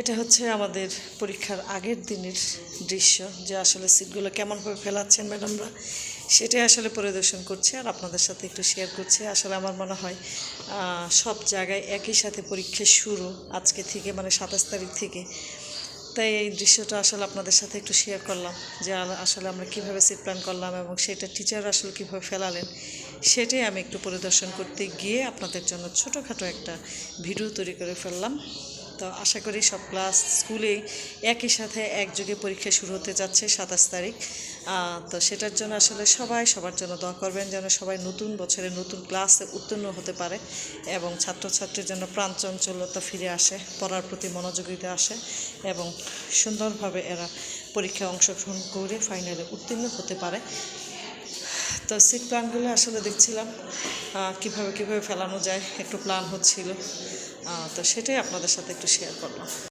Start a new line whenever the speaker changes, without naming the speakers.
এটা হচ্ছে আমাদের পরীক্ষার আগের দিনের দৃশ্য, যে আসলে সিটগুলো কেমনভাবে ফেলাচ্ছেন ম্যাডামরা, সেটাই আসলে পরিদর্শন করছে আর আপনাদের সাথে একটু শেয়ার করছে। আসলে আমার মনে হয় সব জায়গায় একই সাথে পরীক্ষা শুরু আজকে থেকে মানে সাতাশ তারিখ থেকে। তাই এই দৃশ্যটা আসলে আপনাদের সাথে একটু শেয়ার করলাম, যে আসলে আমরা কীভাবে সিট প্ল্যান করলাম এবং সেটা টিচার আসলে কীভাবে ফেলালেন, সেটাই আমি একটু পরিদর্শন করতে গিয়ে আপনাদের জন্য ছোটোখাটো একটা ভিডিও তৈরি করে ফেললাম। তো আশা করি সব ক্লাস স্কুলেই একই সাথে একযোগে পরীক্ষা শুরু হতে যাচ্ছে সাতাশ তারিখ। তো সেটার জন্য আসলে সবাই সবার জন্য দোয়া করবেন যেন সবাই নতুন বছরে নতুন ক্লাসে উত্তীর্ণ হতে পারে এবং ছাত্রছাত্রীর জন্য প্রাণচঞ্চলতা ফিরে আসে, পড়ার প্রতি মনোযোগিতা আসে এবং সুন্দরভাবে এরা পরীক্ষায় অংশগ্রহণ করে ফাইনালে উত্তীর্ণ হতে পারে। তো সিট প্ল্যানগুলো আসলে দেখছিলাম কীভাবে কীভাবে ফেলানো যায়, একটু প্ল্যান হচ্ছিল। তো সেটাই আপনাদের সাথে একটু শেয়ার করলাম।